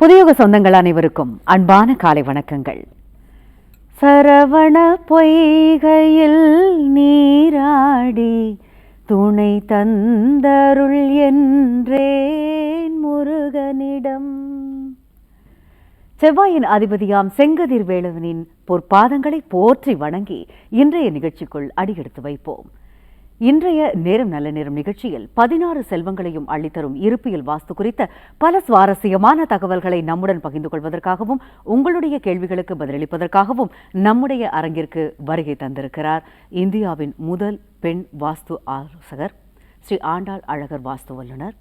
புதியுக சொந்தங்கள் அனைவருக்கும் அன்பான காலை வணக்கங்கள். சரவண பொய்கையில் நீராடி துணை தந்தருள் என்றேன் முருகனிடம். செவ்வாயின் அதிபதியாம் செங்கதிர் வேலுவனின் பொற்பாதங்களை போற்றி வணங்கி இன்றைய நிகழ்ச்சிக்குள் அடியெடுத்து வைப்போம். இன்றைய நேரம் நல்ல நேரம் நிகழ்ச்சியில் பதினாறு செல்வங்களையும் அள்ளித்தரும் இருப்பியல் வாஸ்து குறித்த பல சுவாரஸ்யமான தகவல்களை நம்முடன் பகிர்ந்து கொள்வதற்காகவும் உங்களுடைய கேள்விகளுக்கு பதிலளிப்பதற்காகவும் நம்முடைய அரங்கிற்கு வருகை தந்திருக்கிறார் இந்தியாவின் முதல் பெண் வாஸ்து ஆலோசகர் ஸ்ரீ ஆண்டாள் அழகர் வாஸ்து வல்லுனர்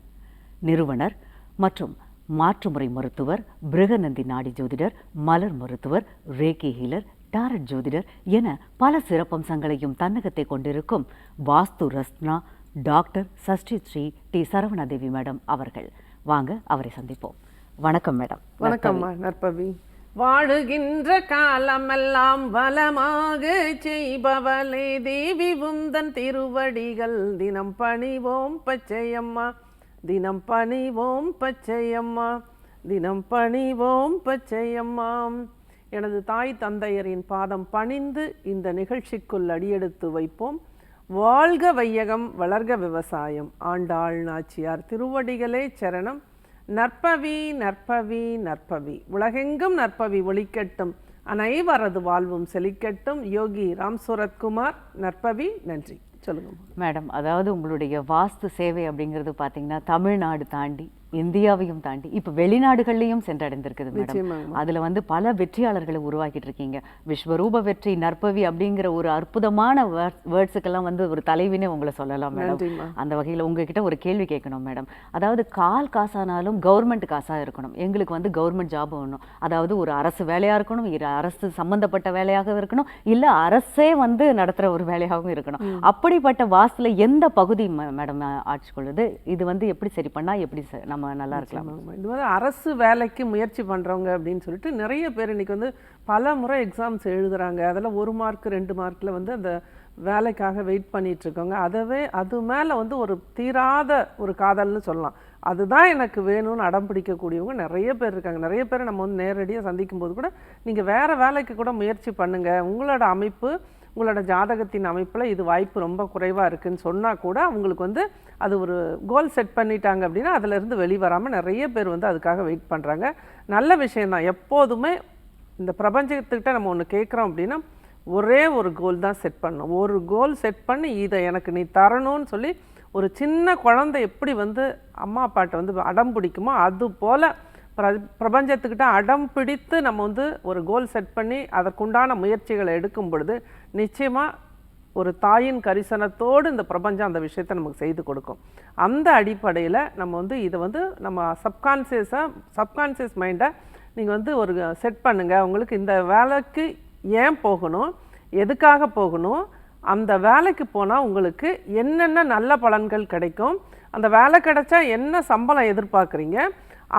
நிறுவனர் மற்றும் மாற்றுமுறை மருத்துவர் பிருகநந்தி நாடி ஜோதிடர் மலர் மருத்துவர் ரேகி ஹீலர் டாரட் ஜோதிடர் என பல சிறப்பம்சங்களையும் தன்னகத்தை கொண்டிருக்கும் Vastu Ratna doctor Sashti Sri T Saravanadevi madam அவர்கள். வாங்க அவரை சந்திப்போம். வணக்கம் மேடம். வணக்கம்மா நற்பவி. வாழுகின்ற காலமெல்லாம் வளமாக செய்பவளே தேவி உந்தன் திருவடிகள். தினம் பணிவோம் பச்சையம்மா. தினம் பணிவோம் பச்சையம்மா. தினம் பணிவோம் பச்சையம்மா. எனது தாய் தந்தையரின் பாதம் பணிந்து இந்த நிகழ்ச்சிக்குள் அடியெடுத்து வைப்போம். வாழ்க வையகம் வளர்க விவசாயம். ஆண்டாள் நாச்சியார் திருவடிகளே சரணம். நற்பவி நற்பவி நற்பவி. உலகெங்கும் நற்பவி ஒளிக்கட்டும். அனைவரது வாழ்வும் செழிக்கட்டும். யோகி ராம் சூரத்குமார் நற்பவி நன்றி. சொல்லுங்கள் மேடம் அதாவது உங்களுடைய வாஸ்து சேவை அப்படிங்கிறது பார்த்தீங்கன்னா தமிழ்நாடு தாண்டி இந்தியாவையும் தாண்டி இப்போ வெளிநாடுகள்லையும் சென்றடைந்திருக்குது மேடம். அதுல வந்து பல வெற்றியாளர்களை உருவாக்கிட்டு இருக்கீங்க. விஸ்வரூப வெற்றி நற்பவி அப்படிங்கிற ஒரு அற்புதமான வேர்ட்ஸுக்கெல்லாம் வந்து ஒரு தலைவினே உங்களை சொல்லலாம் மேடம். அந்த வகையில் உங்ககிட்ட ஒரு கேள்வி கேட்கணும் மேடம். அதாவது கால் காசானாலும் கவர்மெண்ட் காசா இருக்கணும். எங்களுக்கு வந்து கவர்மெண்ட் ஜாப் வேணும். அதாவது ஒரு அரசு வேலையா இருக்கணும் இரு அரசு சம்பந்தப்பட்ட வேலையாக இருக்கணும் இல்ல அரசே வந்து நடத்துற ஒரு வேலையாகவும் இருக்கணும். அப்படிப்பட்ட வாஸ்துல எந்த பகுதி மேடம் ஆட்சி கொள்ளுது இது வந்து எப்படி சரி பண்ணா எப்படி ச- நம்ம நல்லா இருக்கலாம். ஆமாம். இது அரசு வேலைக்கு முயற்சி பண்ணுறவங்க அப்படின்னு சொல்லிட்டு நிறைய பேர் இன்னைக்கு வந்து பல முறை எக்ஸாம்ஸ் எழுதுகிறாங்க அதில் ஒரு மார்க் ரெண்டு மார்க்கில் வந்து அந்த வேலைக்காக வெயிட் பண்ணிகிட்ருக்கோங்க அதவே அது மேலே வந்து ஒரு தீராத ஒரு காதல்னு சொல்லலாம். அதுதான் எனக்கு வேணும்னு அடம் பிடிக்கக்கூடியவங்க நிறைய பேர் இருக்காங்க. நிறைய பேர் நம்ம வந்து நேரடியாக சந்திக்கும் போது கூட நீங்கள் வேறு வேலைக்கு கூட முயற்சி பண்ணுங்கள் உங்களோட அமைப்பு உங்களோட ஜாதகத்தின் அமைப்பில் இது வாய்ப்பு ரொம்ப குறைவாக இருக்குன்னு சொன்னால் கூட அவங்களுக்கு வந்து அது ஒரு கோல் செட் பண்ணிட்டாங்க அப்படின்னா அதிலிருந்து வெளிவராமல் நிறைய பேர் வந்து அதுக்காக வெயிட் பண்ணுறாங்க நல்ல விஷயந்தான் எப்போதுமே இந்த பிரபஞ்சத்துக்கிட்ட நம்ம ஒன்று கேட்குறோம் அப்படின்னா ஒரே ஒரு கோல் தான் செட் பண்ணணும். ஒரு கோல் செட் பண்ணி இதை எனக்கு நீ தரணும்னு சொல்லி ஒரு சின்ன குழந்தை எப்படி வந்து அம்மா அப்பாட்ட வந்து அடம் பிடிக்குமோ அது போல் பிர பிரபஞ்சத்துக்கிட்ட அடம் பிடித்து நம்ம வந்து ஒரு கோல் செட் பண்ணி அதற்குண்டான முயற்சிகளை எடுக்கும் பொழுது நிச்சயமாக ஒரு தாயின் கரிசனத்தோடு இந்த பிரபஞ்சம் அந்த விஷயத்தை நமக்கு செய்து கொடுக்கும். அந்த அடிப்படையில் நம்ம வந்து இதை வந்து நம்ம சப்கான்சியஸாக சப்கான்சியஸ் மைண்டை நீங்கள் வந்து ஒரு செட் பண்ணுங்கள் உங்களுக்கு இந்த வேலைக்கு ஏன் போகணும்? எதுக்காக போகணும்? அந்த வேலைக்கு போனால் உங்களுக்கு என்னென்ன நல்ல பலன்கள் கிடைக்கும்? அந்த வேலை கிடைச்சா என்ன சம்பளம் எதிர்பார்க்குறீங்க?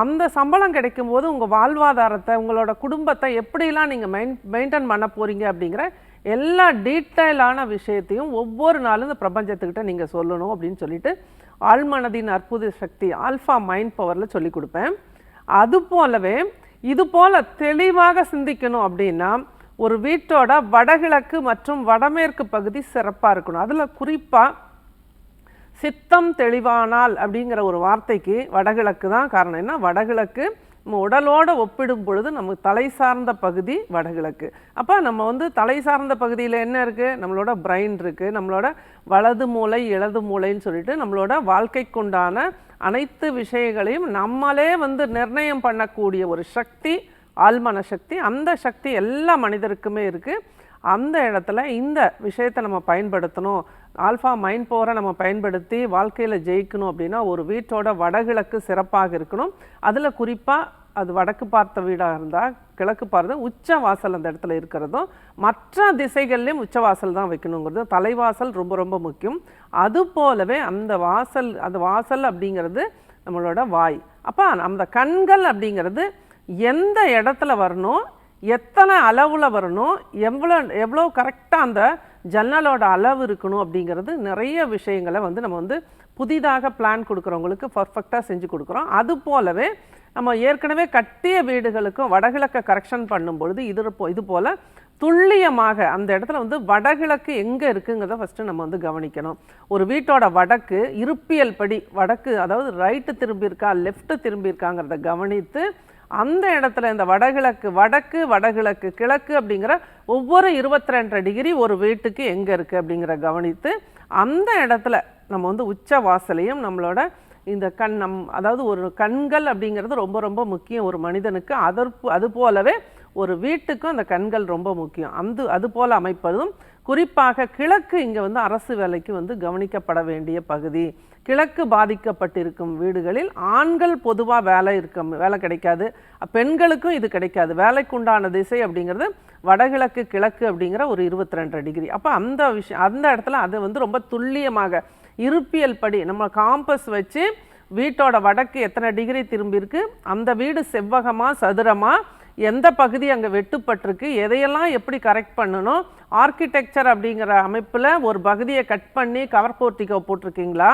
அந்த சம்பளம் கிடைக்கும்போது உங்கள் வாழ்வாதாரத்தை உங்களோட குடும்பத்தை எப்படிலாம் நீங்கள் மெயின் மெயின்டைன் பண்ண போகிறீங்க அப்படிங்கிற எல்லா டீட்டெயிலான விஷயத்தையும் ஒவ்வொரு நாளும் இந்த பிரபஞ்சத்துக்கிட்ட நீங்கள் சொல்லணும் அப்படின்னு சொல்லிட்டு ஆழ்மனதின் அற்புத சக்தி ஆல்ஃபா மைண்ட் பவரில் சொல்லி கொடுப்பேன். அது போலவே இது போல் தெளிவாக சிந்திக்கணும் அப்படின்னா ஒரு வீட்டோட வடகிழக்கு மற்றும் வடமேற்கு பகுதி சிறப்பாக இருக்கணும். அதில் குறிப்பாக சித்தம் தெளிவானால் அப்படிங்கிற ஒரு வார்த்தைக்கு வடகிழக்கு தான் காரணம். என்ன? வடகிழக்கு நம்ம உடலோடு ஒப்பிடும் பொழுது நமக்கு தலை சார்ந்த பகுதி வடகிழக்கு. அப்போ நம்ம வந்து தலை சார்ந்த பகுதியில் என்ன இருக்குது நம்மளோட பிரெயின் இருக்குது நம்மளோட வலது மூளை இடது மூளைன்னு சொல்லிட்டு நம்மளோட வாழ்க்கைக்குண்டான அனைத்து விஷயங்களையும் நம்மளே வந்து நிர்ணயம் பண்ணக்கூடிய ஒரு சக்தி ஆழ்மன சக்தி அந்த சக்தி எல்லா மனிதருக்குமே இருக்குது அந்த இடத்துல இந்த விஷயத்தை நம்ம பயன்படுத்தணும். ஆல்ஃபா மைண்ட் பவரை நம்ம பயன்படுத்தி வாழ்க்கையில் ஜெயிக்கணும் அப்படின்னா ஒரு வீட்டோட வடகிழக்கு சிறப்பாக இருக்கணும். அதில் குறிப்பாக அது வடக்கு பார்த்த வீடாக இருந்தால் கிழக்கு பார்த்த உச்ச வாசல் அந்த இடத்துல இருக்கிறதும் மற்ற திசைகள்லேயும் உச்ச வாசல் தான் வைக்கணுங்கிறது தலைவாசல் ரொம்ப ரொம்ப முக்கியம். அது போலவே அந்த வாசல் அந்த வாசல் அப்படிங்கிறது நம்மளோட வாய். அப்போ அந்த கண்கள் அப்படிங்கிறது எந்த இடத்துல வரணும் எத்தனை அளவில் வரணும் எவ்வளோ எவ்வளோ கரெக்டாக அந்த ஜன்னலோட அளவு இருக்கணும் அப்படிங்கிறது நிறைய விஷயங்களை வந்து நம்ம வந்து புதிதாக பிளான் கொடுக்குறவங்களுக்கு பர்ஃபெக்டாக செஞ்சு கொடுக்குறோம். அது போலவே நம்ம ஏற்கனவே கட்டிய வீடுகளுக்கும் வடகிழக்க கரெக்ஷன் பண்ணும்பொழுது இது போ- இது போல் துல்லியமாக அந்த இடத்துல வந்து வடகிழக்கு எங்கே இருக்குங்கிறத ஃபஸ்ட்டு நம்ம வந்து கவனிக்கணும். ஒரு வீட்டோட வடக்கு இருப்பியல் படி வடக்கு அதாவது ரைட்டு திரும்பியிருக்கா லெஃப்ட்டு திரும்பியிருக்காங்கிறத கவனித்து அந்த இடத்துல இந்த வடகிழக்கு வடக்கு வடகிழக்கு கிழக்கு அப்படிங்கிற ஒவ்வொரு இருபத்தி ரெண்டரை டிகிரி ஒரு வீட்டுக்கு எங்கே இருக்குது அப்படிங்கிற கவனித்து அந்த இடத்துல நம்ம வந்து உச்ச வாசலையும் நம்மளோட இந்த கண் நம் அதாவது ஒரு கண்கள் அப்படிங்கிறது ரொம்ப ரொம்ப முக்கியம் ஒரு மனிதனுக்கு. அதற்கு அது போலவே ஒரு வீட்டுக்கும் அந்த கண்கள் ரொம்ப முக்கியம். அந்த அது போல் அமைப்பதும் குறிப்பாக கிழக்கு இங்கே வந்து அரசு வேலைக்கு வந்து கவனிக்கப்பட வேண்டிய பகுதி. கிழக்கு பாதிக்கப்பட்டிருக்கும் வீடுகளில் ஆண்கள் பொதுவாக வேலை இருக்க வேலை கிடைக்காது. பெண்களுக்கும் இது கிடைக்காது. வேலைக்குண்டான திசை அப்படிங்கிறது வடகிழக்கு கிழக்கு அப்படிங்கிற ஒரு இருபத்தி ரெண்டு டிகிரி. அப்போ அந்த விஷயம் அந்த இடத்துல அது வந்து ரொம்ப துல்லியமாக இருப்பியல் படி நம்ம காம்பஸ் வச்சு வீட்டோட வடக்கு எத்தனை டிகிரி திரும்பியிருக்கு? அந்த வீடு செவ்வகமாக சதுரமாக எந்த பகுதி அங்கே வெட்டுப்பட்டிருக்கு எதையெல்லாம் எப்படி கரெக்ட் பண்ணணும் ஆர்கிடெக்சர் அப்படிங்கிற அமைப்பில் ஒரு பகுதியை கட் பண்ணி கவர் போர்ட்டிகோ போட்டிருக்கீங்களா?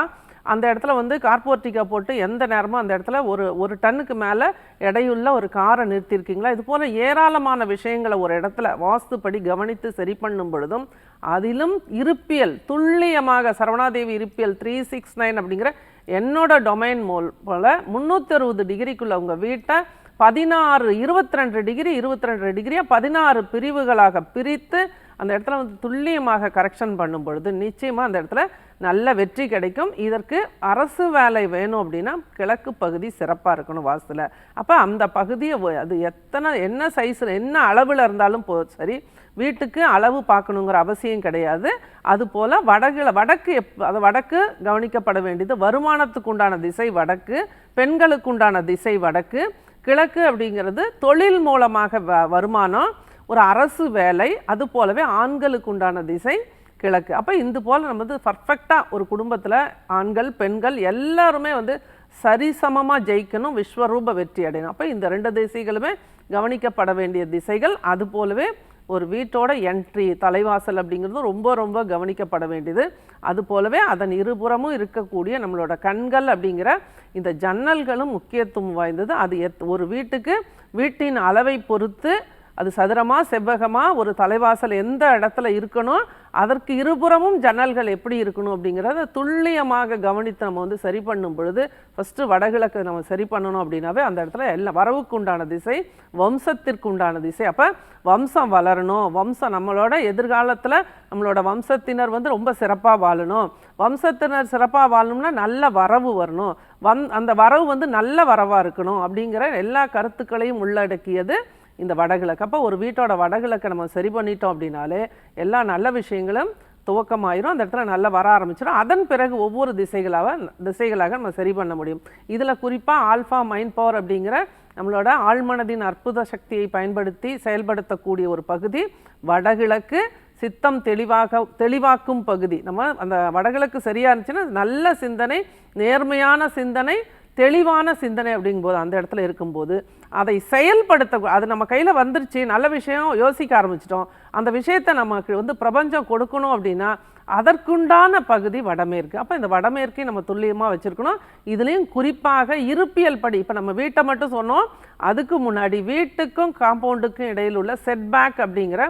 அந்த இடத்துல வந்து கார்போர்ட்டிகா போட்டு எந்த நேரமும் அந்த இடத்துல ஒரு ஒரு டன்னுக்கு மேலே எடையுள்ள ஒரு காரை நிறுத்தியிருக்கீங்களா இது போல் ஏராளமான விஷயங்களை ஒரு இடத்துல வாஸ்துப்படி கவனித்து சரி பண்ணும் பொழுதும் அதிலும் இருப்பியல் துல்லியமாக சரவணாதேவி இருப்பியல் த்ரீ சிக்ஸ் நைன் அப்படிங்கிற என்னோட டொமைன் மோல் போல் முந்நூற்றி அறுபது டிகிரிக்குள்ளே உங்கள் வீட்டை பதினாறு இருபத்தி ரெண்டு டிகிரி இருபத்தி ரெண்டு டிகிரியாக பதினாறு பிரிவுகளாக பிரித்து அந்த இடத்துல வந்து துல்லியமாக கரெக்ஷன் பண்ணும் பொழுது நிச்சயமாக அந்த இடத்துல நல்ல வெற்றி கிடைக்கும். இதற்கு அரசு வேலை வேணும் அப்படின்னா கிழக்கு பகுதி சிறப்பாக இருக்கணும் வாஸ்துல அப்போ அந்த பகுதியை அது எத்தனை என்ன சைஸில் என்ன அளவில் இருந்தாலும் போ சரி வீட்டுக்கு அளவு பார்க்கணுங்கிற அவசியம் கிடையாது. அதுபோல் வடகில் வடக்கு எப் அது வடக்கு கவனிக்கப்பட வேண்டியது. வருமானத்துக்கு உண்டான திசை வடக்கு பெண்களுக்கு உண்டான திசை வடக்கு. கிழக்கு அப்படிங்கிறது தொழில் மூலமாக வ- வருமானம் ஒரு அரசு வேலை அது போலவே ஆண்களுக்கு உண்டான திசை. கிழக்கு. அப்போ இது போல் நம்ம வந்து பர்ஃபெக்டாக ஒரு குடும்பத்தில் ஆண்கள் பெண்கள் எல்லாருமே வந்து சரிசமமாக ஜெயிக்கணும் விஸ்வரூப வெற்றி அடையணும். அப்போ இந்த ரெண்டு திசைகளுமே கவனிக்கப்பட வேண்டிய திசைகள் அது போலவே ஒரு வீட்டோட என்ட்ரி தலைவாசல் அப்படிங்கிறது ரொம்ப ரொம்ப கவனிக்கப்பட வேண்டியது. அது போலவே அதன் இருபுறமும் இருக்கக்கூடிய நம்மளோட கண்கள் அப்படிங்கிற இந்த ஜன்னல்களும் முக்கியத்துவம் வாய்ந்தது. அது எத் ஒரு வீட்டுக்கு வீட்டின் அளவை பொறுத்து அது சதுரமாக செவ்வகமாக ஒரு தலைவாசல் எந்த இடத்துல இருக்கணும் அதற்கு இருபுறமும் ஜன்னல்கள் எப்படி இருக்கணும் அப்படிங்கிறத துல்லியமாக கவனித்து நம்ம வந்து சரி பண்ணும் பொழுது ஃபஸ்ட்டு வடகிழக்கு நம்ம சரி பண்ணணும் அப்படின்னாவே அந்த இடத்துல எல்லாம் வரவுக்கு உண்டான திசை வம்சத்திற்கு உண்டான திசை. அப்போ வம்சம் வளரணும். வம்சம் நம்மளோட எதிர்காலத்தில் நம்மளோட வம்சத்தினர் வந்து ரொம்ப சிறப்பாக வாழணும். வம்சத்தினர் சிறப்பாக வாழணும்னா நல்ல வரவு வரணும். வந் அந்த வரவு வந்து நல்ல வரவாக இருக்கணும் அப்படிங்கிற எல்லா கருத்துக்களையும் உள்ளடக்கியது இந்த வடகிழக்கு. அப்போ ஒரு வீட்டோட வடகிழக்கை நம்ம சரி பண்ணிட்டோம் அப்படின்னாலே எல்லா நல்ல விஷயங்களும் துவக்கமாயிரும். அந்த இடத்துல நல்லா வர ஆரம்பிச்சிடும் அதன் பிறகு ஒவ்வொரு திசைகளாக திசைகளாக நம்ம சரி பண்ண முடியும். இதில் குறிப்பாக ஆல்ஃபா மைண்ட் பவர் அப்படிங்கிற நம்மளோட ஆழ்மனதின் அற்புத சக்தியை பயன்படுத்தி செயல்படுத்தக்கூடிய ஒரு பகுதி வடகிழக்கு சித்தம் தெளிவாக தெளிவாக்கும் பகுதி. நம்ம அந்த வடகிழக்கு சரியாக இருந்துச்சுன்னா நல்ல சிந்தனை நேர்மையான சிந்தனை தெளிவான சிந்தனை அப்படிங்கும்போது அந்த இடத்துல இருக்கும்போது அதை செயல்படுத்த அது நம்ம கையில் வந்துருச்சு நல்ல விஷயம் யோசிக்க ஆரம்பிச்சிட்டோம். அந்த விஷயத்தை நமக்கு வந்து பிரபஞ்சம் கொடுக்கணும் அப்படின்னா அதற்குண்டான பகுதி வடமேற்கு. அப்போ இந்த வடமேற்கை நம்ம துல்லியமாக வச்சுருக்கணும். இதுலேயும் குறிப்பாக இருப்பியல் படி இப்போ நம்ம வீட்டை மட்டும் சொன்னோம். அதுக்கு முன்னாடி வீட்டுக்கும் காம்பவுண்டுக்கும் இடையில் உள்ள செட்பேக் அப்படிங்கிற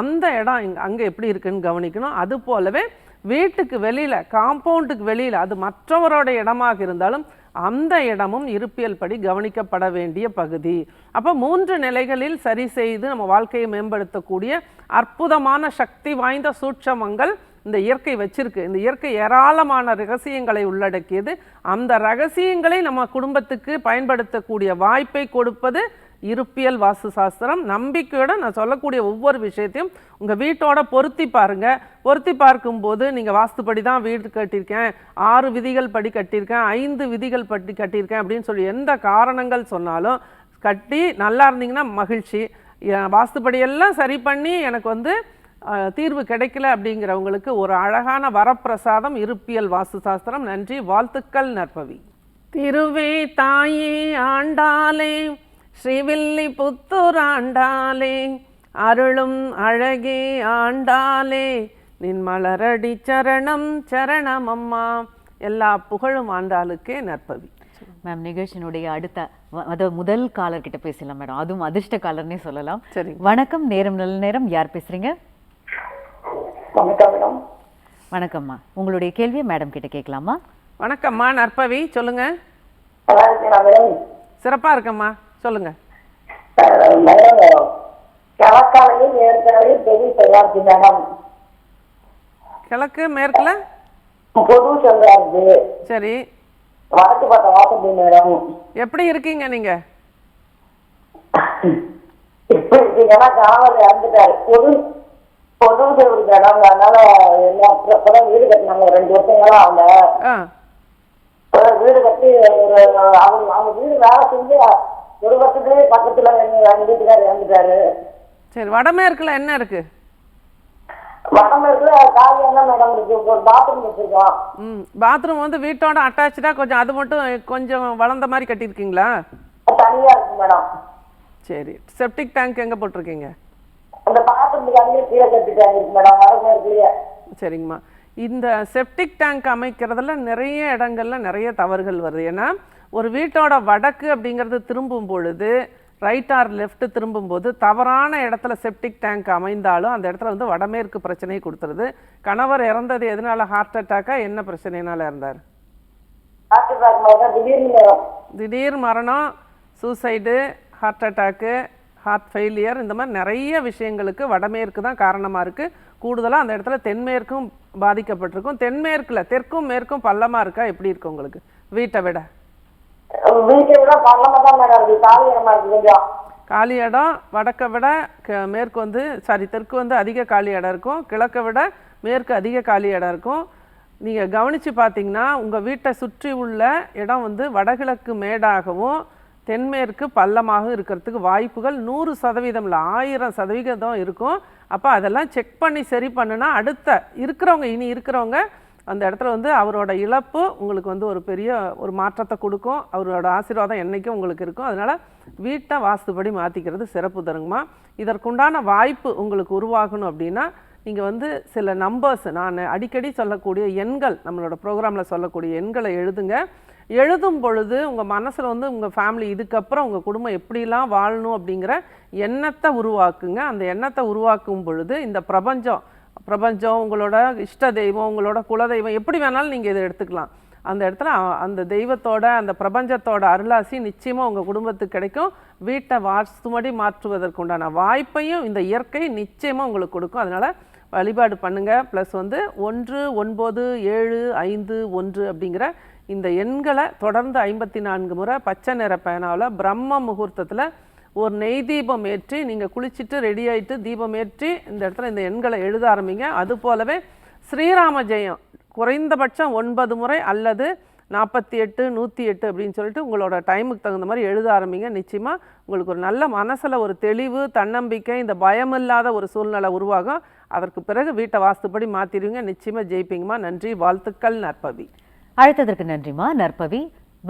அந்த இடம் இங்கே அங்கே எப்படி இருக்குன்னு கவனிக்கணும். அது போலவே வீட்டுக்கு வெளியில் காம்பவுண்டுக்கு வெளியில் அது மற்றவரோட இடமாக இருந்தாலும் அந்த இடமும் இருப்பியல் படி கவனிக்கப்பட வேண்டிய பகுதி. அப்போ மூன்று நிலைகளில் சரி செய்து நம்ம வாழ்க்கையை மேம்படுத்தக்கூடிய அற்புதமான சக்தி வாய்ந்த சூட்சமங்கள் இந்த இயற்கை வச்சிருக்கு. இந்த இயற்கை ஏராளமான ரகசியங்களை உள்ளடக்கியது. அந்த ரகசியங்களை நம்ம குடும்பத்துக்கு பயன்படுத்தக்கூடிய வாய்ப்பை கொடுப்பது இருப்பியல் வாஸ்து சாஸ்திரம் நம்பிக்கையோட நான் சொல்லக்கூடிய ஒவ்வொரு விஷயத்தையும் உங்கள் வீட்டோட பொருத்தி பாருங்கள் பொருத்தி பார்க்கும்போது நீங்கள் வாஸ்துப்படி தான் வீடு கட்டியிருக்கேன். ஆறு விதிகள் படி கட்டியிருக்கேன். ஐந்து விதிகள் படி கட்டியிருக்கேன் அப்படின்னு சொல்லி எந்த காரணங்கள் சொன்னாலும் கட்டி நல்லா இருந்தீங்கன்னா மகிழ்ச்சி. வாஸ்துப்படியெல்லாம் சரி பண்ணி எனக்கு வந்து தீர்வு கிடைக்கல அப்படிங்கிறவங்களுக்கு ஒரு அழகான வரப்பிரசாதம் இருப்பியல் வாஸ்து சாஸ்திரம். நன்றி. வாழ்த்துக்கள் நற்பவி. திருவே தாயே ஆண்டாலே ஸ்ரீவில்லி புத்தூர் ஆண்டாலே அருளும் அழகே ஆண்டாலே நின் மலரடி சரணம் சரணம் அம்மா எல்லா புகழும் ஆண்டாளுக்கே நற்பவி. மேம் நிகழ்ச்சியினுடைய அடுத்த அதாவது முதல் காலர் கிட்ட பேசலாம் மேடம். அதுவும் அதிர்ஷ்ட காலர்னே சொல்லலாம். சரிங்க. வணக்கம் நேரம் நல்ல நேரம் யார் பேசுறீங்க? வணக்கம் மேடம். வணக்கம்மா. உங்களுடைய கேள்வியை மேடம் கிட்ட கேட்கலாமா? வணக்கம்மா நற்பவி சொல்லுங்க. சிறப்பா இருக்கம்மா. சொல்லுங்க. கிழக்கு மேற்குல? பொது செல்வாக்கு. சரி. வடக்கு பக்கம் வாசப்படி மேடம். எப்படி இருக்கீங்க நீங்க? இப்ப இருக்கீங்கன்னா காவல் இறந்துட்டாரு. பொது பொது செல்வாக்கு மேடம். அதனால எல்லாம் இப்பதான் வீடு கட்டினாங்க. ரெண்டு வருஷங்களா அவங்க வீடு கட்டி ஒரு அவங்க அவங்க வீடு வேலை செஞ்சு ஒரு வருஷத்துலயே பக்கத்துல எங்க வீட்டுக்காரர் இறந்துட்டாரு. சரி வடமேற்குல என்ன இருக்கு? வடமேற்குல காவியம் தான் மேடம் இருக்கு? ஒரு பாத்ரூம் வச்சிருக்கோம். ம் பாத்ரூம் வந்து வீட்டோட அட்டாச்சா கொஞ்சம் அது மட்டும் கொஞ்சம் வளர்ந்த மாதிரி கட்டியிருக்கீங்களா? தனியா இருக்கு மேடம் சரி செப்டிக் டேங்க் எங்கே போட்டிருக்கீங்க? அந்த பாத்ரூமுக்கு அங்கேயே கீழே கட்டிட்டாங்க இருக்கு மேடம் வடமேற்குலயே சரிங்கம்மா. இந்த செப்டிக் டேங்க் அமைக்கிறதுல நிறைய இடங்கள்ல நிறைய தவறுகள் வருது. ஏன்னா ஒரு வீட்டோட வடக்கு அப்படிங்கிறது திரும்பும் பொழுது ரைட் ஆர் லெஃப்ட் திரும்பும்போது தவறான இடத்துல செப்டிக் டேங்க் அமைந்தாலும் அந்த இடத்துல வந்து வடமேற்கு பிரச்சனையை கொடுத்துருது. கணவர் இறந்தது எதனால ஹார்ட் அட்டாக்கா என்ன பிரச்சனைனால இறந்தார்? திடீர் மரணம் suicide heart attack heart failure இந்த மாதிரி நிறைய விஷயங்களுக்கு வடமேற்கு தான் காரணமாக இருக்குது கூடுதலாக அந்த இடத்துல தென்மேற்கும் பாதிக்கப்பட்டிருக்கும். தென்மேற்கில் தெற்கும் மேற்கும் பள்ளமாக இருக்கா? எப்படி இருக்கு உங்களுக்கு? வீட்டை விட. வீட்டை விட தான் மேடம் இருக்கு. காலி இடமா இருக்கு கொஞ்சம். காலி இடம் வடக்கை விட மேற்கு வந்து சாரி தெற்கு வந்து அதிக காலி இடம் இருக்கும். கிழக்கை விட மேற்கு அதிக காலி இடம் இருக்கும். நீங்கள் கவனித்து பார்த்தீங்கன்னா உங்கள் வீட்டை சுற்றி உள்ள இடம் வந்து வடகிழக்கு மேடாகவும் தென்மேற்கு பள்ளமாகவும் இருக்கிறதுக்கு வாய்ப்புகள் நூறு சதவீதம் இல்லை ஆயிரம் சதவீதம் இருக்கும். அப்போ அதெல்லாம் செக் பண்ணி சரி பண்ணுனா அடுத்த இருக்கிறவங்க இனி இருக்கிறவங்க அந்த இடத்துல வந்து அவரோட இழப்பு உங்களுக்கு வந்து ஒரு பெரிய ஒரு மாற்றத்தை கொடுக்கும். அவரோட ஆசீர்வாதம் என்றைக்கும் உங்களுக்கு இருக்கும். அதனால் வீட்டை வாஸ்துபடி மாற்றிக்கிறது சிறப்பு தருங்கம்மா. இதற்குண்டான வாய்ப்பு உங்களுக்கு உருவாகணும் அப்படின்னா நீங்கள் வந்து சில நம்பர்ஸ் நான் அடிக்கடி சொல்லக்கூடிய எண்கள் நம்மளோட ப்ரோக்ராமில் சொல்லக்கூடிய எண்களை எழுதுங்க. எழுதும் பொழுது உங்கள் மனசில் வந்து உங்கள் ஃபேமிலி இதுக்கப்புறம் உங்கள் குடும்பம் எப்படிலாம் வாழணும் அப்படிங்கிற எண்ணத்தை உருவாக்குங்க. அந்த எண்ணத்தை உருவாக்கும் பொழுது இந்த பிரபஞ்சம் பிரபஞ்சம் உங்களோட இஷ்ட தெய்வம் உங்களோட குலதெய்வம் எப்படி வேணாலும் நீங்கள் இதை எடுத்துக்கலாம். அந்த இடத்துல அந்த தெய்வத்தோட அந்த பிரபஞ்சத்தோட அருளாசி நிச்சயமாக உங்கள் குடும்பத்துக்கு கிடைக்கும். வீட்டை வாஸ்துமடி மாற்றுவதற்குண்டான வாய்ப்பையும் இந்த இயற்கை நிச்சயமாக உங்களுக்கு கொடுக்கும். அதனால் வழிபாடு பண்ணுங்கள் ப்ளஸ் வந்து ஒன்று ஒன்பது ஏழு ஐந்து ஒன்று அப்படிங்கிற இந்த எண்களை தொடர்ந்து ஐம்பத்தி நான்கு முறை பச்சை நிற பேனாவில் பிரம்ம முகூர்த்தத்தில் ஒரு நெய் தீபம் ஏற்றி நீங்கள் குளிச்சுட்டு ரெடி ஆயிட்டு தீபம் ஏற்றி இந்த இடத்துல இந்த எண்களை எழுத ஆரம்பிங்க. அது போலவே ஸ்ரீராம ஜெயம் குறைந்தபட்சம் ஒன்பது முறை அல்லது நாற்பத்தி எட்டு நூற்றி எட்டு அப்படின்னு சொல்லிட்டு உங்களோட டைமுக்கு தகுந்த மாதிரி எழுத ஆரம்பிங்க. நிச்சயமாக உங்களுக்கு ஒரு நல்ல மனசில் ஒரு தெளிவு தன்னம்பிக்கை இந்த பயமில்லாத ஒரு சூழ்நிலை உருவாகும். அதற்கு பிறகு வீட்டை வாஸ்துப்படி மாற்றிடுவீங்க நிச்சயமாக ஜெயிப்பீங்கம்மா. நன்றி. வாழ்த்துக்கள் நற்பவி. அழைத்ததற்கு நன்றிமா நற்பவி.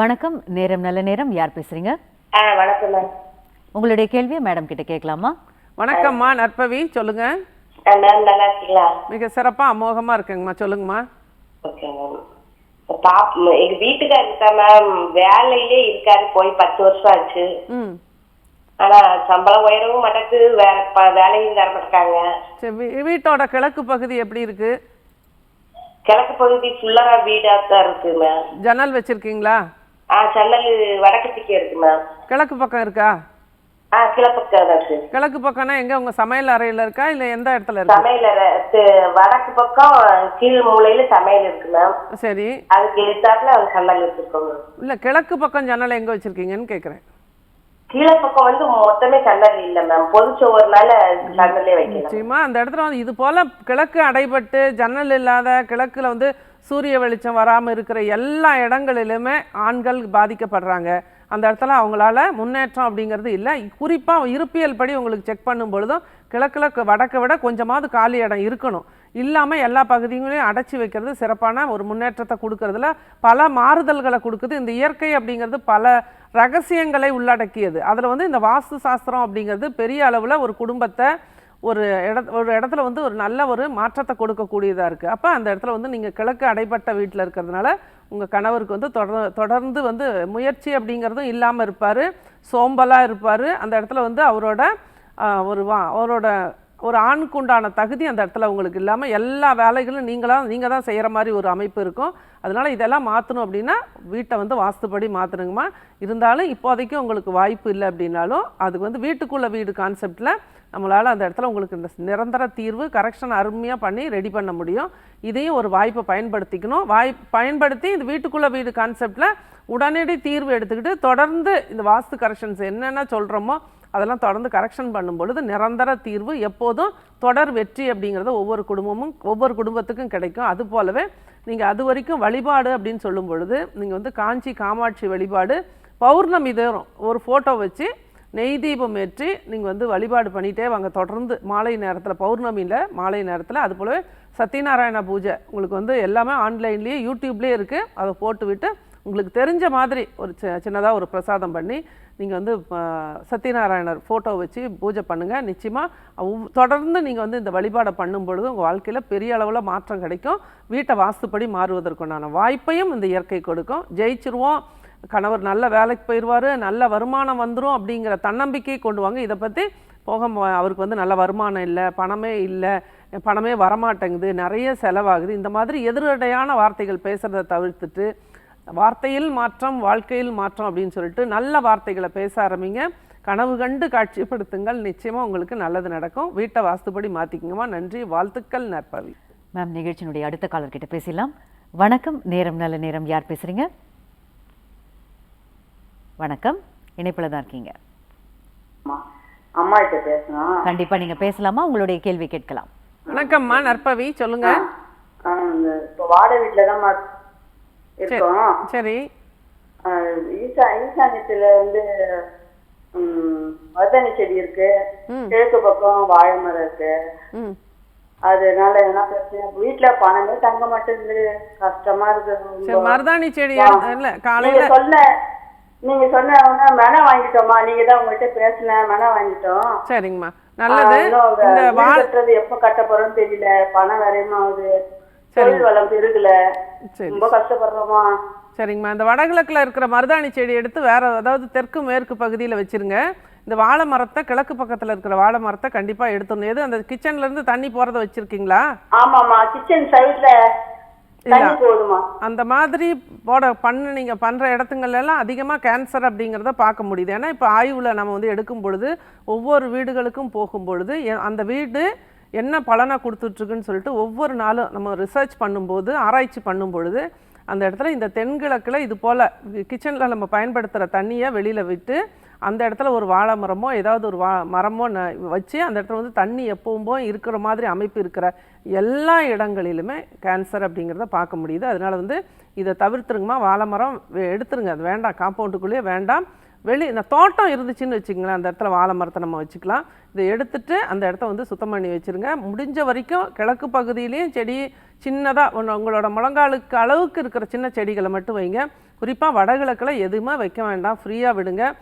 வணக்கம். நேரம் நல்ல நேரம். யார் பேசுறீங்க? ஆ வணக்கம் மேம். உங்களுடைய கேள்வியை மேடம் கிட்ட கேட்கலாமா? வணக்கம்மா நற்பவி சொல்லுங்க. நல்லா இருக்கீங்களா? மிக சிறப்பாக அமோகமாக இருக்குங்கம்மா சொல்லுங்கம்மா. ஓகே மேம் பாப் எங்க வீட்டுக்காரர் இருக்கா மேம் வேலையிலே இருக்காரு போய் பத்து வருஷம் ஆச்சு. ம். ஆனா சம்பளம் உயரவும் மாட்டேங்குது வேற வேலையும் தர மாட்டாங்க சரி வீ- வீட்டோட கிழக்கு பகுதி எப்படி இருக்கு? கிழக்கு பகுதி ஃபுல்லா வீடா தான் இருக்கு மேம் ஜன்னல் வச்சிருக்கீங்களா? ஆ ஜன்னல் வடக்கு திக்கே இருக்கு மேம் கிழக்கு பக்கம் இருக்கா? கிழக்கு பக்கம்னா எங்க? உங்க சமையல் அறையில இருக்கா? இல்ல எந்த இடத்துல இருக்கு? சமையல் அறை, வடக்கு பக்கம் கீழ் மூலையில சமையல் இருக்கு மேம் சரி. அதுக்கு எதிர்த்தாப்புல அவங்க சன்னல் வச்சிருக்கோம் இல்ல கிழக்கு பக்கம் ஜன்னல் எங்க வச்சிருக்கீங்கன்னு கேக்குறேன். கீழே பக்கம் வந்து மொத்தமே சன்னல் இல்ல மேம் பொது சோறுனால சன்னலே வைக்கலாம் நிச்சயமா அந்த இடத்துல வந்து இது போல கிழக்கு அடைபட்டு ஜன்னல் இல்லாத கிழக்குல வந்து சூரிய வெளிச்சம் வராம இருக்கிற எல்லா இடங்களிலுமே ஆண்கள் பாதிக்கப்படுறாங்க. அந்த இடத்துல அவங்களால முன்னேற்றம் அப்படிங்கிறது இல்லை. குறிப்பாக இருப்பியல் படி உங்களுக்கு செக் பண்ணும் பொழுதும் கிழக்கில் வடக்கை விட கொஞ்சமாவது காலி இடம் இருக்கணும். இல்லாமல் எல்லா பகுதிகளையும் அடைச்சி வைக்கிறது சிறப்பான ஒரு முன்னேற்றத்தை கொடுக்கறதுல பல மாறுதல்களை கொடுக்குது. இந்த இயற்கை அப்படிங்கிறது பல ரகசியங்களை உள்ளடக்கியது. அதில் வந்து இந்த வாஸ்து சாஸ்திரம் அப்படிங்கிறது பெரிய அளவில் ஒரு குடும்பத்தை ஒரு இட ஒரு இடத்துல வந்து ஒரு நல்ல ஒரு மாற்றத்தை கொடுக்கக்கூடியதாக இருக்குது அப்போ அந்த இடத்துல வந்து நீங்கள் கிழக்கு அடைப்பட்ட வீட்டில் இருக்கிறதுனால உங்கள் கணவருக்கு வந்து தொடர் தொடர்ந்து வந்து முயற்சி அப்படிங்கிறதும் இல்லாமல் இருப்பார். சோம்பலாக இருப்பார். அந்த இடத்துல வந்து அவரோட ஒரு வா அவரோட ஒரு ஆணுக்கு உண்டான தகுதி அந்த இடத்துல உங்களுக்கு இல்லாமல் எல்லா வேலைகளும் நீங்களாக நீங்கள் தான் செய்கிற மாதிரி ஒரு அமைப்பு இருக்கும். அதனால் இதெல்லாம் மாற்றணும் அப்படின்னா வீட்டை வந்து வாஸ்துப்படி மாற்றணுங்கம்மா இருந்தாலும் இப்போதைக்கு உங்களுக்கு வாய்ப்பு இல்லை அப்படின்னாலும் அதுக்கு வந்து வீட்டுக்குள்ளே வீடு கான்செப்டில் நம்மளால் அந்த இடத்துல உங்களுக்கு இந்த நிரந்தர தீர்வு கரெக்ஷன் அருமையாக பண்ணி ரெடி பண்ண முடியும். இதையும் ஒரு வாய்ப்பை பயன்படுத்திக்கணும். வாய் பயன்படுத்தி இந்த வீட்டுக்குள்ளே வீடு கான்செப்டில் உடனடி தீர்வு எடுத்துக்கிட்டு தொடர்ந்து இந்த வாஸ்து கரெக்ஷன்ஸ் என்னென்ன சொல்கிறோமோ அதெல்லாம் தொடர்ந்து கரெக்ஷன் பண்ணும் பொழுது நிரந்தர தீர்வு எப்போதும் தொடர் வெற்றி அப்படிங்கிறது ஒவ்வொரு குடும்பமும் ஒவ்வொரு குடும்பத்துக்கும் கிடைக்கும். அது போலவே நீங்கள் அது வரைக்கும் வழிபாடு அப்படின்னு சொல்லும் பொழுது நீங்கள் வந்து காஞ்சி காமாட்சி வழிபாடு பௌர்ணமி தரும் ஒரு ஃபோட்டோ வச்சு நெய் தீபம் ஏற்றி நீங்கள் வந்து வழிபாடு பண்ணிகிட்டே வாங்க. தொடர்ந்து மாலை நேரத்தில் பௌர்ணமியில் மாலை நேரத்தில் அது போலவே சத்யநாராயண பூஜை உங்களுக்கு வந்து எல்லாமே ஆன்லைன்லேயே யூடியூப்லேயே இருக்குது அதை போட்டு விட்டு உங்களுக்கு தெரிஞ்ச மாதிரி ஒரு சின்னதாக ஒரு பிரசாதம் பண்ணி நீங்கள் வந்து சத்யநாராயணர் ஃபோட்டோ வச்சு பூஜை பண்ணுங்கள் நிச்சயமாக தொடர்ந்து நீங்கள் வந்து இந்த வழிபாடை பண்ணும் பொழுது உங்கள் வாழ்க்கையில் பெரிய அளவில் மாற்றம் கிடைக்கும். வீட்டை வாஸ்துப்படி மாறுவதற்குண்டான வாய்ப்பையும் இந்த இயற்கை கொடுக்கும். ஜெயிச்சிருவோம். கணவர் நல்ல வேலைக்கு போயிடுவார் நல்ல வருமானம் வந்துடும் அப்படிங்கிற தன்னம்பிக்கையை கொண்டு வாங்க. இதை பற்றி போக அவருக்கு வந்து நல்ல வருமானம் இல்லை பணமே இல்லை பணமே வரமாட்டேங்குது நிறைய செலவாகுது. இந்த மாதிரி எதிரடையான வார்த்தைகள் பேசுகிறத தவிர்த்துட்டு வார்த்தையில் மாற்றம் வாழ்க்கையில் மாற்றம் அப்படின்னு சொல்லிட்டு நல்ல வார்த்தைகளை பேச ஆரம்பிங்க. கனவு கண்டு காட்சிப்படுத்துங்கள். நிச்சயமாக உங்களுக்கு நல்லது நடக்கும். வீட்டை வாஸ்துபடி மாற்றிக்குங்கம்மா நன்றி. வாழ்த்துக்கள் நற்பவி. மேம் நிகழ்ச்சியினுடைய அடுத்த காலர்கிட்ட பேசலாம் வணக்கம். நேரம் நல்ல நேரம். யார் பேசுகிறீங்க வணக்கம். இணைப்புல தான் இருக்கீங்க. அம்மா அம்மா கிட்ட பேசணும். கண்டிப்பா நீங்க பேசலாமா? உங்களுடைய கேள்வி கேட்கலாம். வணக்கம்மா நற்பவி சொல்லுங்க. இப்போ வாடகை வீட்டில் தான் இருக்கோம். சரி ஈசா ஈசான்யத்தில் வந்து மருதாணி செடி இருக்கு. கிழக்கு பக்கம் வாழை மரம் இருக்கு. அதனால என்ன பிரச்சனை? வீட்டுல பணமே தங்க மாட்டேங்குது. கஷ்டமா இருக்கு மருதாணி செடி இல்ல காலையில நீங்க சொன்ன நீங்க சொன்ன மென வாங்கிட்டோம்மா. நீங்க தான் உங்கள்கிட்ட பேசினேன் மென வாங்கிட்டோம். சரிங்கம்மா. நல்லது. இந்த வாழ் எப்ப கட்ட போறோம்னு தெரியல. பணம் வரையும் ஆகுது. தொழில் வளம் பெருகல. ரொம்ப கஷ்டப்படுறோமா? சரிங்கம்மா. இந்த வடகிழக்குல இருக்கிற மருதாணி செடி எடுத்து வேற அதாவது தெற்கு மேற்கு பகுதியில் வச்சிருங்க. இந்த வாழை மரத்தை கிழக்கு பக்கத்துல இருக்கிற வாழை மரத்தை கண்டிப்பா எடுத்துடணும். எது அந்த கிச்சன்ல இருந்து தண்ணி போறத வச்சிருக்கீங்களா? ஆமாமா கிச்சன் சைடுல அந்த மாதிரி போட பண்ண நீங்கள் பண்ணுற இடத்துங்கள்ல எல்லாம் அதிகமாக கேன்சர் அப்படிங்கிறத பார்க்க முடியுது. ஏன்னா இப்போ ஆய்வில் நம்ம வந்து எடுக்கும் பொழுது ஒவ்வொரு வீடுகளுக்கும் போகும் பொழுது அந்த வீடு என்ன பலனை கொடுத்துட்ருக்குன்னு சொல்லிட்டு ஒவ்வொரு நாளும் நம்ம ரிசர்ச் பண்ணும்போது ஆராய்ச்சி பண்ணும் பொழுது அந்த இடத்துல இந்த தென்கிழக்கில் இது போல் கிச்சனில் நம்ம பயன்படுத்துகிற தண்ணியை வெளியில் விட்டு அந்த இடத்துல ஒரு வாழை மரமோ ஏதாவது ஒரு வா மரமோ ந வச்சு அந்த இடத்துல வந்து தண்ணி எப்பவும்போ இருக்கிற மாதிரி அமைப்பு இருக்கிற எல்லா இடங்களிலுமே கேன்சர் அப்படிங்கிறத பார்க்க முடியுது. அதனால வந்து இதை தவிர்த்துருங்கம்மா. வாழை மரம் வே- எடுத்துருங்க. அது வேண்டாம். காம்பவுண்டுக்குள்ளேயே வேண்டாம். வெளி இந்த தோட்டம் இருந்துச்சுன்னு வச்சுங்களேன் அந்த இடத்துல வாழை மரத்தை நம்ம வச்சுக்கலாம். இதை எடுத்துட்டு அந்த இடத்த வந்து சுத்தம் பண்ணி வச்சிருங்க. முடிஞ்ச வரைக்கும் கிழக்கு பகுதியிலையும் செடி சின்னதாக ஒன்று உங்களோட முழங்காலுக்கு அளவுக்கு இருக்கிற சின்ன செடிகளை மட்டும் வைங்க. குறிப்பாக வடகிழக்கில் எதுவுமே வைக்க வேண்டாம். ஃப்ரீயாக விடுங்க.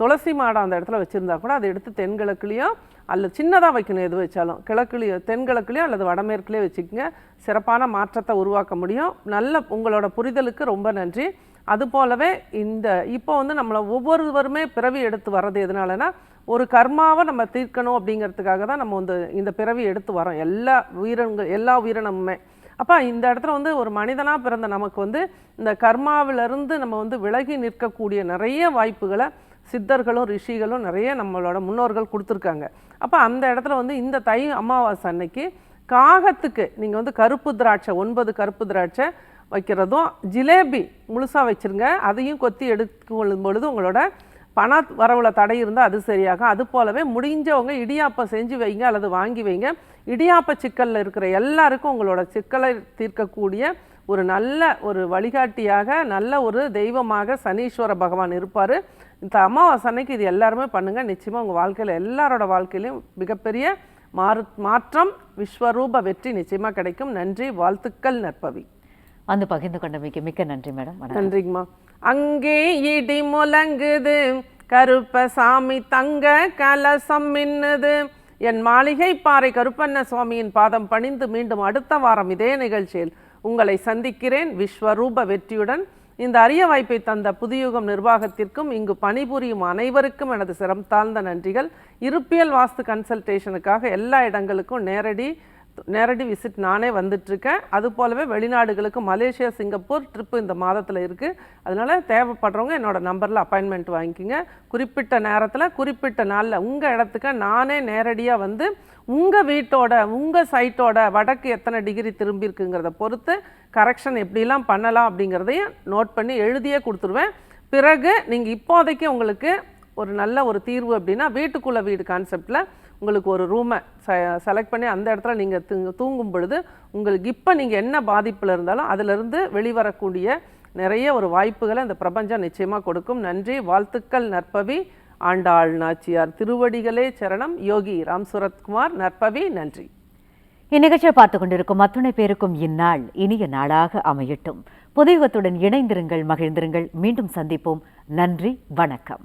துளசி மாடம் அந்த இடத்துல வச்சுருந்தா கூட அதை எடுத்து தென்கிழக்குலேயும் அல்லது சின்னதாக வைக்கணும் எது வச்சாலும். கிழக்குலேயோ தென்கிழக்குலேயோ அல்லது வடமேற்குலேயோ வச்சுக்கோங்க. சிறப்பான மாற்றத்தை உருவாக்க முடியும். நல்ல உங்களோட புரிதலுக்கு ரொம்ப நன்றி. அது போலவே இந்த இப்போ வந்து நம்மளை ஒவ்வொருவருமே பிறவி எடுத்து வர்றது எதனாலனா ஒரு கர்மாவை நம்ம தீர்க்கணும் அப்படிங்கிறதுக்காக தான் நம்ம வந்து இந்த பிறவி எடுத்து வரோம் எல்லா உயிரினங்கள் எல்லா உயிரினமுமே. அப்போ இந்த இடத்துல வந்து ஒரு மனிதனாக பிறந்த நமக்கு வந்து இந்த கர்மாவிலிருந்து நம்ம வந்து விலகி நிற்கக்கூடிய நிறைய வாய்ப்புகளை சித்தர்களும் ரிஷிகளும் நிறைய நம்மளோட முன்னோர்கள் கொடுத்துருக்காங்க. அப்போ அந்த இடத்துல வந்து இந்த தை அமாவாசை அன்னைக்கு காகத்துக்கு நீங்கள் வந்து கருப்பு திராட்சை ஒன்பது கருப்பு திராட்சை வைக்கிறதும் ஜிலேபி முழுசாக வச்சிருங்க. அதையும் கொத்தி எடுத்துக்கொள்ளும் பொழுது உங்களோட பண வரவுல தடை இருந்தால் அது சரியாகும். அது போலவே முடிஞ்சவங்க இடியாப்பம் செஞ்சு வைங்க அல்லது வாங்கி வைங்க. இடியாப்ப சிக்கலில் இருக்கிற எல்லாருக்கும் உங்களோட சிக்கலை தீர்க்கக்கூடிய ஒரு நல்ல ஒரு வழிகாட்டியாக நல்ல ஒரு தெய்வமாக சனீஸ்வர பகவான் இருப்பார். இந்த அமாவாசை அன்னைக்கு இது எல்லாருமே பண்ணுங்கள் நிச்சயமாக உங்கள் வாழ்க்கையில் எல்லாரோட வாழ்க்கையிலையும் மிகப்பெரிய மாறு மாற்றம் விஸ்வரூப வெற்றி நிச்சயமாக கிடைக்கும். நன்றி வாழ்த்துக்கள் நற்பவி. வந்து பகிர்ந்து கொண்டமைக்கு மிக்க நன்றி மேடம். நன்றிங்கம்மா. அங்கே இடி முழங்குது கருப்பசாமி தங்க கலசம் மின்னுது. என் மாளிகை பாறை கருப்பண்ண சுவாமியின் பாதம் பணிந்து மீண்டும் அடுத்த வாரம் இதே நிகழ்ச்சியில் உங்களை சந்திக்கிறேன். விஸ்வரூப வெற்றியுடன் இந்த அரிய வாய்ப்பை தந்த புதியுகம் நிர்வாகத்திற்கும் இங்கு பணிபுரியும் அனைவருக்கும் எனது சிரம் தாழ்ந்த நன்றிகள். இருப்பியல் வாஸ்து கன்சல்டேஷனுக்காக எல்லா இடங்களுக்கும் நேரடி நேரடி விசிட் நானே வந்துட்டுருக்கேன். அது போலவே வெளிநாடுகளுக்கு மலேசியா சிங்கப்பூர் ட்ரிப்பு இந்த மாதத்தில் இருக்குது அதனால தேவைப்படுறவங்க என்னோடய நம்பரில் அப்பாயின்மெண்ட் வாங்கிக்கோங்க. குறிப்பிட்ட நேரத்தில் குறிப்பிட்ட நாளில் உங்கள் இடத்துக்கு நானே நேரடியாக வந்து உங்கள் வீட்டோட உங்கள் சைட்டோட வடக்கு எத்தனை டிகிரி திரும்பியிருக்குங்கிறத பொறுத்து கரெக்ஷன் எப்படிலாம் பண்ணலாம் அப்படிங்கிறதையும் நோட் பண்ணி எழுதியே கொடுத்துருவேன். பிறகு நீங்கள் இப்போதைக்கு உங்களுக்கு ஒரு நல்ல ஒரு தீர்வு அப்படின்னா வீட்டுக்குள்ளே வீடு கான்செப்டில் உங்களுக்கு ஒரு ரூமை செலக்ட் பண்ணி அந்த இடத்துல நீங்கள் தூங்கும் பொழுது உங்களுக்கு இப்போ நீங்கள் என்ன பாதிப்பில் இருந்தாலும் அதிலிருந்து வெளிவரக்கூடிய நிறைய ஒரு வாய்ப்புகளை அந்த பிரபஞ்சம் நிச்சயமாக கொடுக்கும். நன்றி வாழ்த்துக்கள் நற்பவி. ஆண்டாள் நாச்சியார் திருவடிகளே சரணம். யோகி ராம் சுரத்குமார் நற்பவி நன்றி. இந்நிகழ்ச்சியை பார்த்து கொண்டிருக்கும் அத்துணை பேருக்கும் இந்நாள் இனிய நாளாக அமையட்டும். புதியுகத்துடன் இணைந்திருங்கள் மகிழ்ந்திருங்கள். மீண்டும் சந்திப்போம். நன்றி வணக்கம்.